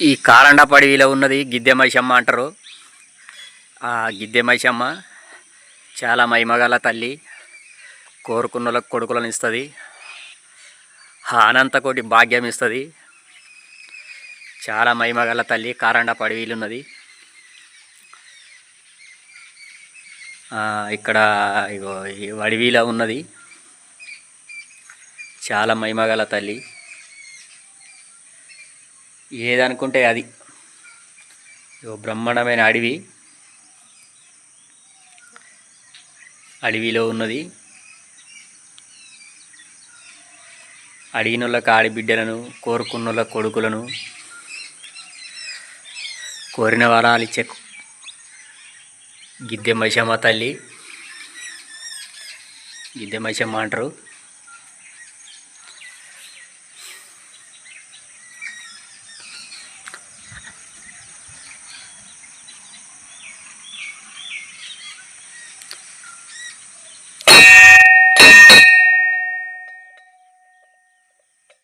ఈ కారండ పడవిలో ఉన్నది గిద్దెమైశమ్మ అంటారు. ఆ గిద్దెమైశమ్మ చాలా మహిమగల తల్లి కోరుకున్నలకు కొడుకులను ఇస్తుంది. అనంతకోటి భాగ్యం ఇస్తుంది. చాలా మహిమగల తల్లి కారండ పడవీలు ఉన్నది ఇక్కడ ఇగో ఈ వడివీల ఉన్నది. చాలా మహిమగల తల్లి. ఏదనుకుంటే అది. బ్రహ్మాండమైన అడవి. అడవిలో ఉన్నది. అడిగినోళ్ళకి ఆడిబిడ్డలను కోరుకున్నోళ్ళ కొడుకులను కోరిన వరాలు ఇచ్చే గిద్దె మైషమ్మ తల్లి. గిద్దె మైషమ్మ అంటారు.